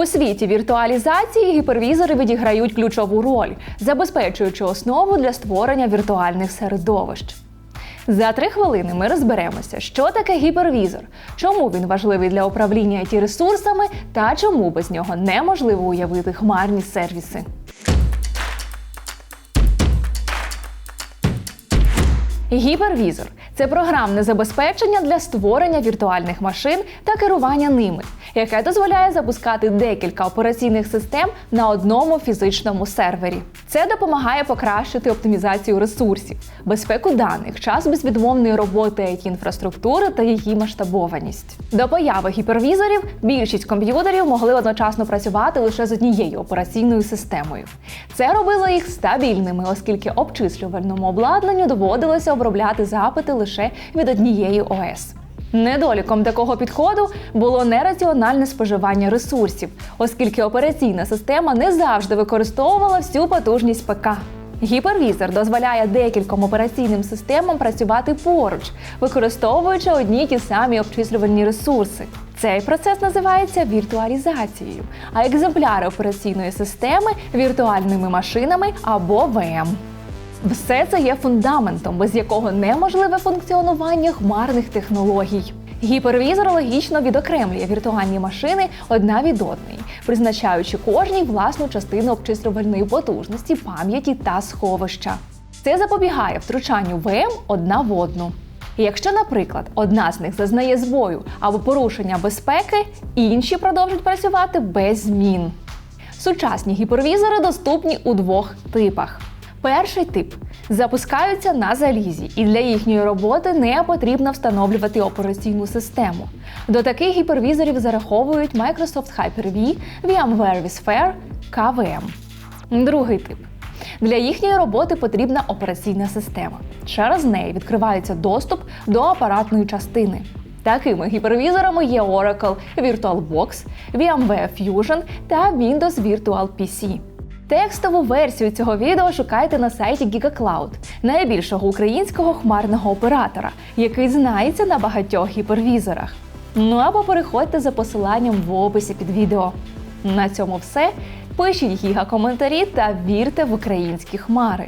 У світі віртуалізації гіпервізори відіграють ключову роль, забезпечуючи основу для створення віртуальних середовищ. За три хвилини ми розберемося, що таке гіпервізор, чому він важливий для управління it ресурсами та чому без нього неможливо уявити хмарні сервіси. Гіпервізор це програмне забезпечення для створення віртуальних машин та керування ними, яке дозволяє запускати декілька операційних систем на одному фізичному сервері. Це допомагає покращити оптимізацію ресурсів, безпеку даних, час безвідмовної роботи it інфраструктури та її масштабованість. До появи гіпервізорів більшість комп'ютерів могли одночасно працювати лише з однією операційною системою. Це робило їх стабільними, оскільки обчислювальному обладнанню доводилося обробляти запити лише від однієї ОС. Недоліком такого підходу було нераціональне споживання ресурсів, оскільки операційна система не завжди використовувала всю потужність ПК. Гіпервізор дозволяє декільком операційним системам працювати поруч, використовуючи одні ті самі обчислювальні ресурси. Цей процес називається віртуалізацією, а екземпляри операційної системи віртуальними машинами або ВМ. Все це є фундаментом, без якого неможливе функціонування хмарних технологій. Гіпервізор логічно відокремлює віртуальні машини одна від одної, призначаючи кожній власну частину обчислювальної потужності, пам'яті та сховища. Це запобігає втручанню ВМ одна в одну. Якщо, наприклад, одна з них зазнає збою або порушення безпеки, інші продовжують працювати без змін. Сучасні гіпервізори доступні у двох типах. Перший тип запускаються на залізі, і для їхньої роботи не потрібно встановлювати операційну систему. До таких гіпервізорів зараховують Microsoft Hyper-V, VMware vSphere, KVM. Другий тип. Для їхньої роботи потрібна операційна система. Через неї відкривається доступ до апаратної частини. Такими гіпервізорами є Oracle VirtualBox, VMware Fusion та Windows Virtual PC. Текстову версію цього відео шукайте на сайті GigaCloud, найбільшого українського хмарного оператора, який знається на багатьох гіпервізорах. Ну або переходьте за посиланням в описі під відео. На цьому все. Пишіть гіга коментарі та вірте в українські хмари.